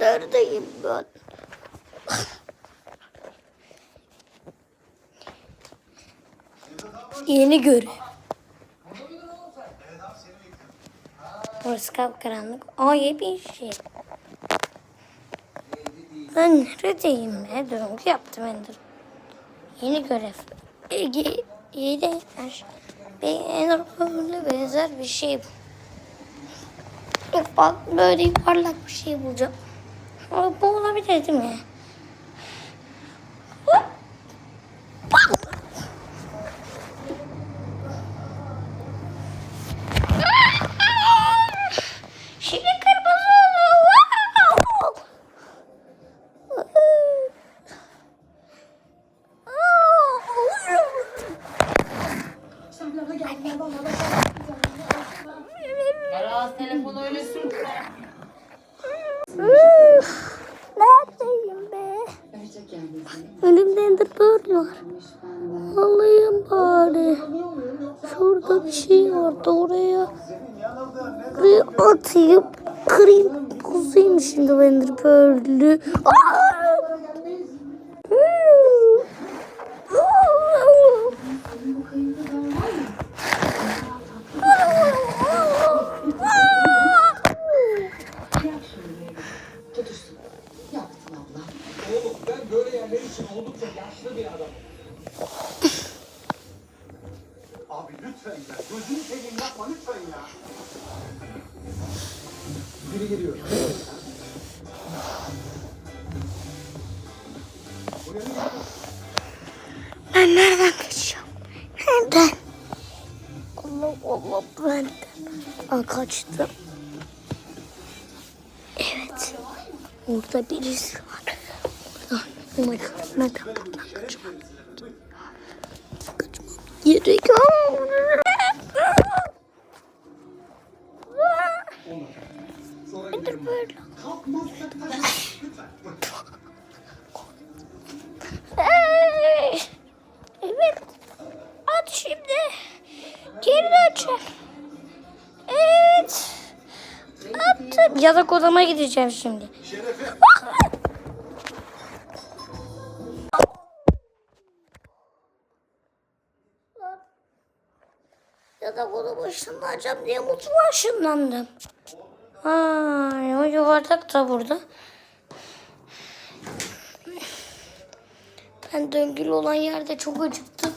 Neredeyim ben? Yeni görev. Burası kapkaranlık. Aa bir şey. Ben neredeyim? Döngü yaptım Ender. Yeni görev. Ege, yeni her bir Ender Pearl'e benzer bir şey bak böyle yuvarlak bir şey bulacağım. Ama bu olabilir değil mi? Şimdi kırmızı oluyor. Aras telefonu öyle sürtme. Var. Alayım bari. Şurada bir şey vardı oraya. Buraya atayım. Kırayım. Kuzayım şimdi bu Ender Pearl'ü. Aa! Oldukça yaşlı bir adamım. Abi lütfen ya. Gözünü seveyim yapma lütfen ya. Biri geliyor? Ben nereden kaçacağım? Nereden? Allah Allah benden. Aa, kaçtım. Evet. Orada birisi var. Oh my god. Nereden buradan kaçmam? Kaçmam gerek. Sonra Ender gidelim. Pearl. Kalkmazsak taşırız. Lütfen. Hey! Evet. At şimdi. Geri döneceğim. Evet. Yatak odama gideceğim şimdi. Şerefe. Yatak odama ışınlanacağım diye mutfağa ışınlandım. Ay, o yuvarlak da burada. Ben döngülü olan yerde çok acıktım.